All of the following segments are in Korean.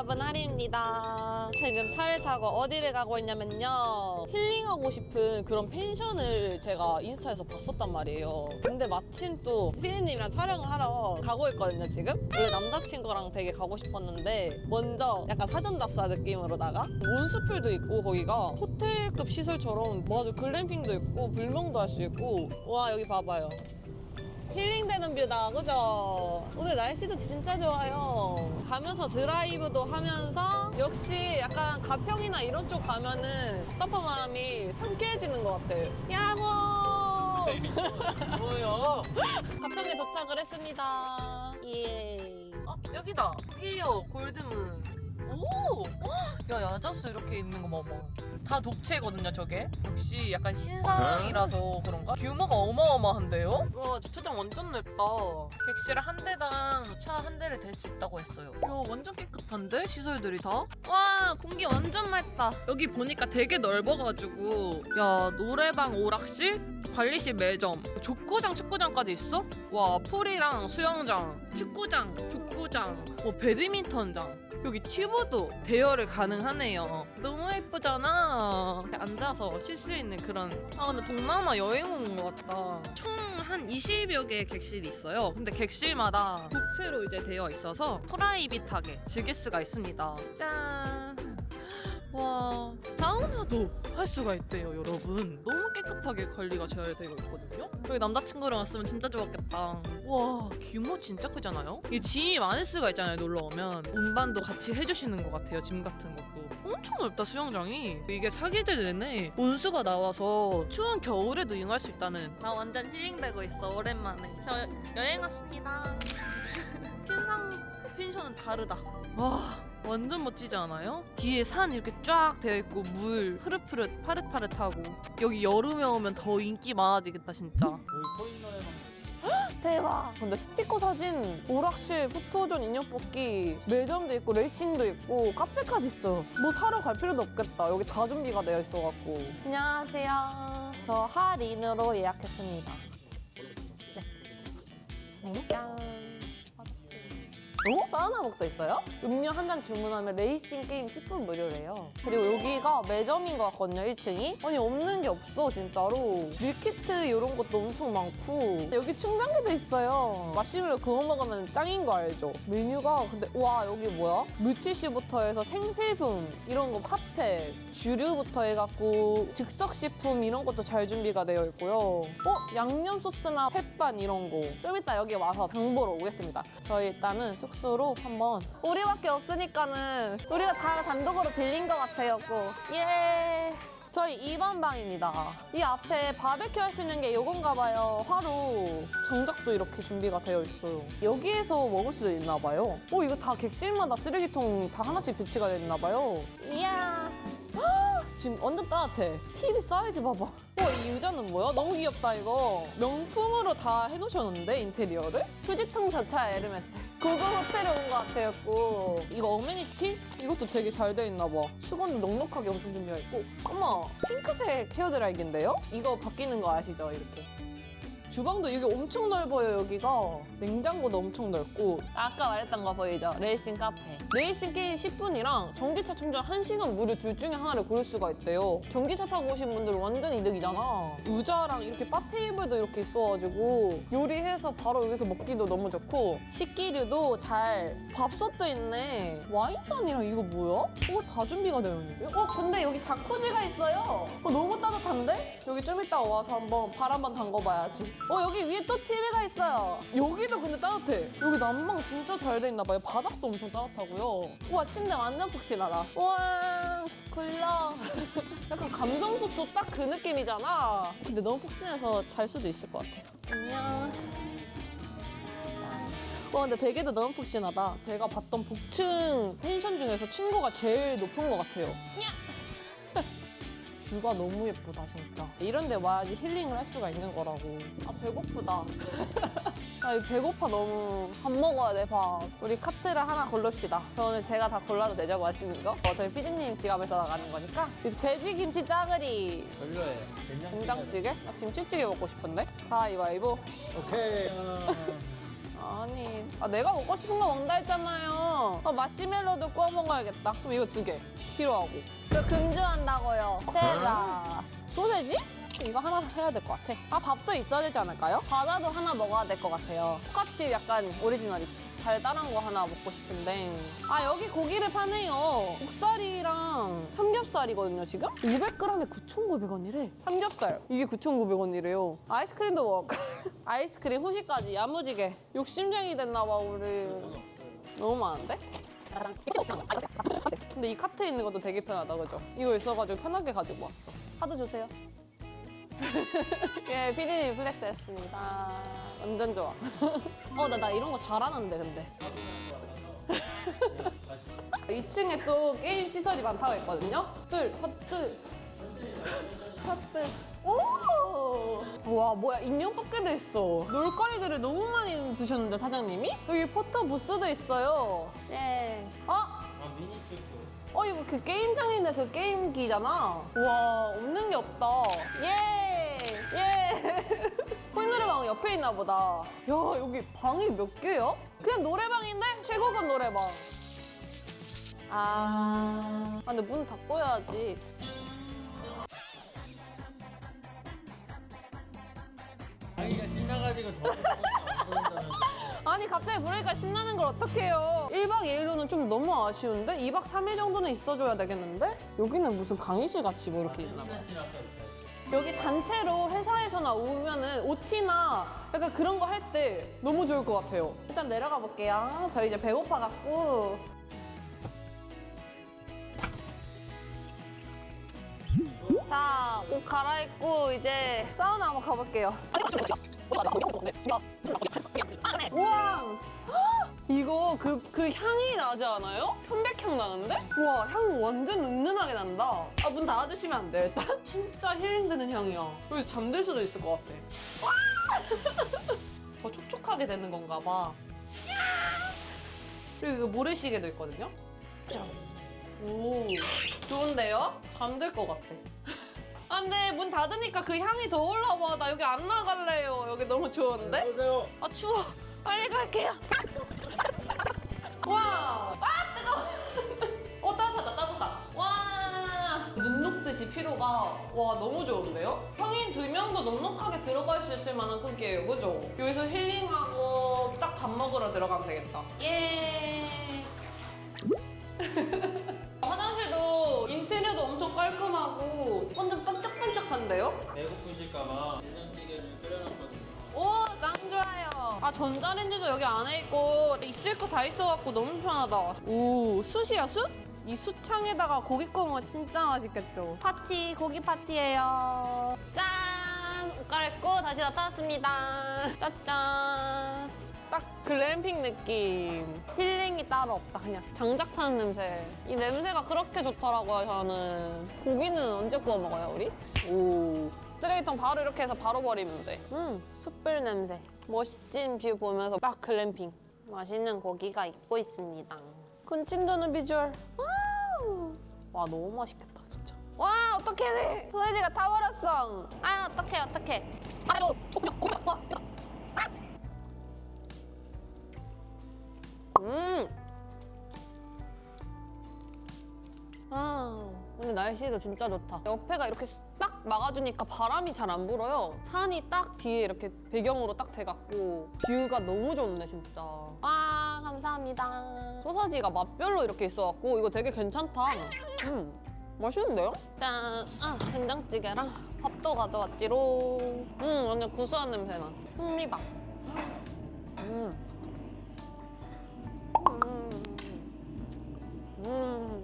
여러분 하리입니다. 지금 차를 타고 어디를 가고 있냐면요. 힐링하고 싶은 그런 펜션을 제가 인스타에서 봤었단 말이에요. 근데 마침 또 피디님이랑 촬영을 하러 가고 있거든요, 지금. 원래 남자친구랑 되게 가고 싶었는데 먼저 약간 사전 답사 느낌으로다가 온수풀도 있고 거기가 호텔급 시설처럼 맞아 글램핑도 있고 불멍도 할 수 있고 와 여기 봐봐요. 힐링되는 뷰다, 그죠? 오늘 날씨도 진짜 좋아요. 가면서 드라이브도 하면서 역시 약간 가평이나 이런 쪽 가면은 답답한 마음이 상쾌해지는 것 같아요. 야호! 뭐요? 가평에 도착을 했습니다. 예. 아, 여기다. 피어 골드문. 오! 야, 야자수 이렇게 있는 거 봐봐. 다 독채거든요, 저게. 역시 약간 신상이라서 그런가? 규모가 어마어마한데요? 와, 주차장 완전 넓다. 객실 한 대당 차 한 대를 댈 수 있다고 했어요. 야, 완전 깨끗한데? 시설들이 다? 와, 공기 완전 맑다. 여기 보니까 되게 넓어가지고. 야, 노래방 오락실? 관리실 매점, 족구장, 축구장까지 있어? 와, 풀이랑 수영장, 축구장, 족구장, 뭐 배드민턴장. 여기 튜브도 대여를 가능하네요. 너무 예쁘잖아. 앉아서 쉴 수 있는 그런. 아, 근데 동남아 여행 온 것 같다. 총 한 20여 개의 객실이 있어요. 근데 객실마다 독채로 이제 되어 있어서 프라이빗하게 즐길 수가 있습니다. 짠. 와 사우나도 할 수가 있대요 여러분. 너무 깨끗하게 관리가 잘 되어 있거든요. 여기 남자친구랑 왔으면 진짜 좋았겠다. 와 규모 진짜 크잖아요? 이 짐이 많을 수가 있잖아요 놀러 오면. 운반도 같이 해주시는 것 같아요 짐 같은 것도. 엄청 넓다 수영장이. 이게 사계절 내내 온수가 나와서 추운 겨울에도 이용할 수 있다는. 나 완전 힐링되고 있어 오랜만에. 저 여행 왔습니다. 신상 펜션은 다르다. 와 완전 멋지지 않아요? 뒤에 산 이렇게 쫙 되어 있고 물 흐릇흐릇 파릇파릇하고 여기 여름에 오면 더 인기 많아지겠다 진짜. 여기 코인너에만 대박. 근데 찍고 사진 오락실 포토존 인형 뽑기 매점도 있고 레이싱도 있고 카페까지 있어 뭐 사러 갈 필요도 없겠다. 여기 다 준비가 되어 있어갖고. 안녕하세요. 저 하린으로 예약했습니다. 네. 짠. 오? 사우나복도 있어요? 음료 한 잔 주문하면 레이싱 게임 10분 무료래요. 그리고 여기가 매점인 것 같거든요, 1층이. 아니, 없는 게 없어, 진짜로. 밀키트 이런 것도 엄청 많고. 여기 충전기도 있어요. 마시멜로 그거 먹으면 짱인 거 알죠? 메뉴가 근데, 와, 여기 뭐야? 물티슈부터 해서 생필품, 이런 거 카페, 주류부터 해갖고 즉석식품 이런 것도 잘 준비가 되어 있고요. 어? 양념 소스나 햇반 이런 거. 좀 이따 여기 와서 장보러 오겠습니다. 저희 일단은 숙소 로 한번 우리밖에 없으니까는 우리가 다 단독으로 빌린 것 같아요. 꼭. 예. 저희 2번 방입니다. 이 앞에 바베큐 할 수 있는 게 요건가 봐요. 화로. 정작도 이렇게 준비가 되어 있어요. 여기에서 먹을 수도 있나 봐요. 오, 이거 다 객실마다 쓰레기통 다 하나씩 배치가 있나 봐요. 이야. 헉, 지금 완전 따뜻해. TV 사이즈 봐봐. 와, 이 의자는 뭐야? 너무 귀엽다, 이거. 명품으로 다 해놓으셨는데, 인테리어를? 휴지통 자체가 에르메스. 고급 호텔에 온 것 같아였고. 이거 어메니티? 이것도 되게 잘 되어 있나 봐. 수건도 넉넉하게 엄청 준비가 있고. 어머, 핑크색 헤어드라이기인데요? 이거 바뀌는 거 아시죠? 이렇게. 주방도 이게 엄청 넓어요 여기가. 냉장고도 엄청 넓고. 아까 말했던 거 보이죠? 레이싱 카페. 레이싱 게임 10분이랑 전기차 충전 1시간 무료 둘 중에 하나를 고를 수가 있대요. 전기차 타고 오신 분들은 완전 이득이잖아. 의자랑 이렇게 바 테이블도 이렇게 있어가지고 요리해서 바로 여기서 먹기도 너무 좋고. 식기류도 잘 밥솥도 있네. 와인잔이랑 이거 뭐야? 어, 다 준비가 되어 있는데? 어 근데 여기 자쿠지가 있어요. 어, 너무 따뜻한데? 여기 좀 이따 와서 한번 발 한번 담궈봐야지 어 여기 위에 또 TV가 있어요. 여기도 근데 따뜻해. 여기 난방 진짜 잘 돼 있나 봐요. 바닥도 엄청 따뜻하고요. 우와 침대 완전 푹신하다. 우와 굴러. 약간 감성수초 딱그 느낌이잖아. 근데 너무 푹신해서 잘 수도 있을 것 같아. 안녕. 와 근데 베개도 너무 푹신하다. 제가 봤던 복층 펜션 중에서 층고가 제일 높은 것 같아요 뷰가 너무 예쁘다 진짜. 이런 데 와야지 힐링을 할 수가 있는 거라고. 아 배고프다. 아 배고파 너무. 밥 먹어야 돼밥. 우리 카트를 하나 고릅시다. 저는 제가 다 골라도 되죠 맛있는 거. 어, 저희 피디님 지갑에서 나가는 거니까. 이 돼지 김치 짜글이. 별로예요. 된장찌개. 된장찌개? 나 김치찌개 먹고 싶은데? 가위바위보. 오케이. 아니, 아, 내가 먹고 싶은 거 먹는다 했잖아요. 아, 마시멜로도 구워 먹어야겠다. 그럼 이거 두 개 필요하고. 저 금주한다고요. 테라. 소세지? 이거 하나 해야 될 것 같아. 아, 밥도 있어야 되지 않을까요? 과자도 하나 먹어야 될 것 같아요. 똑같이 약간 오리지널이지. 달달한 거 하나 먹고 싶은데. 아, 여기 고기를 파네요. 목살이랑 삼겹살이거든요, 지금? 500g에 9,900원이래. 삼겹살. 이게 9,900원이래요. 아이스크림도 먹을까? 아이스크림 후식까지 야무지게. 욕심쟁이 됐나봐, 우리. 너무 많은데? 근데 이 카트에 있는 것도 되게 편하다, 그죠? 이거 있어가지고 편하게 가지고 왔어. 카드 주세요. 예, 피디님 플렉스 했습니다. 완전 좋아. 어, 나, 나 이런 거 잘하는데, 근데. 2층에 또 게임 시설이 많다고 했거든요. 뜰, 헛뜰. 헛뜰. 오! 와, 뭐야, 인형 뽑기도 있어. 놀거리들을 너무 많이 두셨는데, 사장님이? 여기 포토 부스도 있어요. 예. 어? 아 미니 큐브. 어 이거 그 게임장인데 그 게임기잖아. 와 없는 게 없다. 예 예. 코인 노래방 옆에 있나 보다. 야 여기 방이 몇 개야? 그냥 노래방인데 최고급 노래방. 아, 아 근데 문 닫고 해야지. 자기가 신나가지고 더. 아니 갑자기 부르니까 신나는 걸 어떡해요 1박 2일로는 좀 너무 아쉬운데 2박 3일 정도는 있어줘야 되겠는데? 여기는 무슨 강의실 같이 뭐 이렇게 여기 단체로 회사에서나 오면은 OT나 약간 그런 거 할 때 너무 좋을 것 같아요. 일단 내려가 볼게요. 저희 이제 배고파 갖고. 자, 옷 갈아입고 이제 사우나 한번 가볼게요. 우와! 헉! 이거 그, 그 향이 나지 않아요? 편백향 나는데? 우와, 향 완전 은은하게 난다. 아, 문 닫아주시면 안 돼요, 일단? 진짜 힐링되는 향이야. 여기서 잠들 수도 있을 것 같아. 와! 더 촉촉하게 되는 건가 봐. 그리고 이거 모래시계도 있거든요? 짠. 오, 좋은데요? 잠들 것 같아. 아, 근데 문 닫으니까 그 향이 더 올라와. 나 여기 안 나갈래요. 여기 너무 좋은데? 오세요. 아 추워 빨리 갈게요 와! 아 뜨거 워 어 따뜻하다 따뜻하다 와 눈 녹듯이 피로가 와 너무 좋은데요? 성인 두 명도 넉넉하게 들어갈 수 있을 만한 크기예요 그죠? 여기서 힐링하고 딱 밥 먹으러 들어가면 되겠다 예 반짝반짝한데요? 배고프실까봐 된장찌개를 끓여놨거든요. 오, 짱 좋아요. 아, 전자레인지도 여기 안에 있고 있을 거 다 있어갖고 너무 편하다. 오, 숯이야, 숯? 이 숯창에다가 고기 구우면 진짜 맛있겠죠. 파티, 고기 파티예요. 짠! 옷 갈아입고 다시 나타났습니다. 짜잔! 딱 글램핑 느낌. 힐링이 따로 없다. 그냥 장작 타는 냄새. 이 냄새가 그렇게 좋더라고요, 저는. 고기는 언제 구워 먹어요, 우리? 오. 쓰레기통 바로 이렇게 해서 바로 버리면 돼. 음, 숯불 냄새. 멋진 뷰 보면서 딱 글램핑. 맛있는 고기가 있고 있습니다. 군침 도는 비주얼. 와우. 와, 너무 맛있겠다, 진짜. 와, 어떡해. 소세지가 다 버렸어. 아, 어떡해, 어떡해. 아유, 음. 날씨도 진짜 좋다. 옆에가 이렇게 딱 막아주니까 바람이 잘 안 불어요. 산이 딱 뒤에 이렇게 배경으로 딱 돼갖고 뷰가 너무 좋네, 진짜. 아, 감사합니다. 소세지가 맛별로 이렇게 있어갖고 이거 되게 괜찮다. 음, 맛있는데요? 짠, 아, 된장찌개랑 밥도 가져왔지롱. 음, 완전 구수한 냄새나. 흑미밥. 음. 음. 음.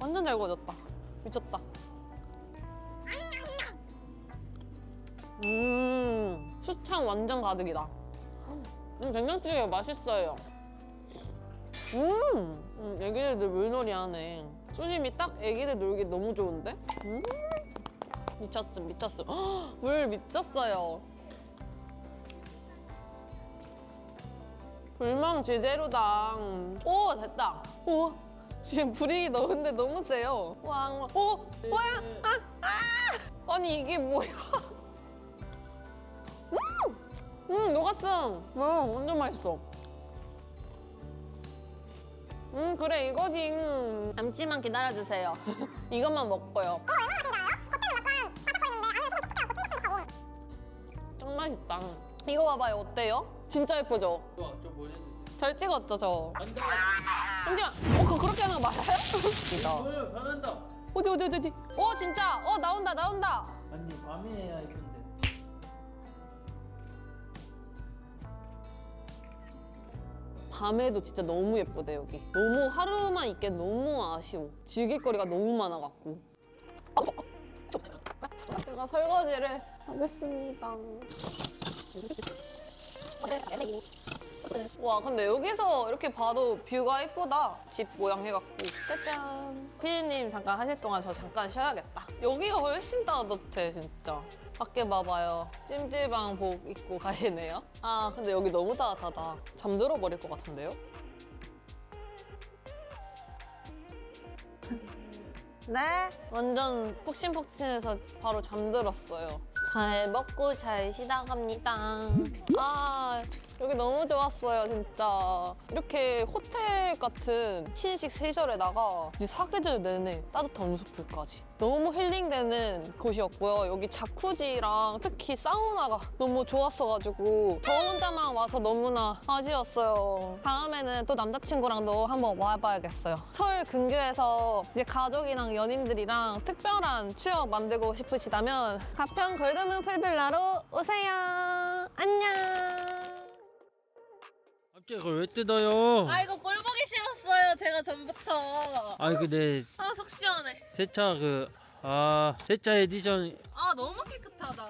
완전 잘 구워졌다. 미쳤다. 음, 수창 완전 가득이다. 음, 된장찌개 맛있어요. 음, 음 애기들 물놀이 하네. 수심이 딱 애기들 놀기 너무 좋은데? 음, 미쳤음, 미쳤음. 헉, 물 미쳤어요. 불망 제대로당. 오 됐다. 오 지금 불이 너근데 너무 세요. 왕. 오 뭐야? 아 아. 아니 이게 뭐야? 음 녹았어. 음 완전 맛있어. 음 그래 이거지. 음. 잠시만 기다려주세요. 이것만 먹고요. 짱 맛있다. 이거 봐봐요 어때요? 진짜 예쁘죠? 또, 좀 보내주세요. 잘 찍었죠 저. 안 돼! 잠시만. 어 그거 그렇게 하는 거 맞아요? 오늘 변한다! 어디 어디 어디 어디. 어 진짜. 어 나온다 나온다. 아니, 밤에 해야 이쁜데. 밤에도 진짜 너무 예쁘대 여기. 너무 하루만 있기엔 너무 아쉬워. 즐길 거리가 너무 많아갖고. 제가 설거지를 하겠습니다. 와 근데 여기서 이렇게 봐도 뷰가 예쁘다. 집 모양 해갖고. 짜잔. 피디님 잠깐 하실 동안 저 잠깐 쉬어야겠다. 여기가 훨씬 따뜻해 진짜. 밖에 봐봐요. 찜질방 복 입고 가시네요. 아 근데 여기 너무 따뜻하다. 잠들어 버릴 것 같은데요? 네. 완전 폭신폭신해서 바로 잠들었어요. 잘 먹고 잘 쉬다 갑니다. 아, 여기 너무 좋았어요, 진짜. 이렇게 호텔 같은 신식 세절에다가 이제 사계절 내내 따뜻한 온수풀까지. 너무 힐링되는 곳이었고요. 여기 자쿠지랑 특히 사우나가 너무 좋았어가지고 저 혼자만 와서 너무나 아쉬웠어요. 다음에는 또 남자친구랑도 한번 와봐야겠어요. 서울 근교에서 이제 가족이랑 연인들이랑 특별한 추억 만들고 싶으시다면 가평 골드문 풀빌라로 오세요. 안녕. 갑자기 그걸 왜 뜯어요? 아 이거 꼴 보기 싫었어요. 제가 전부터. 아니, 근데 아 속 시원해. 세차 그, 아, 세차 에디션 아 너무 깨끗하다.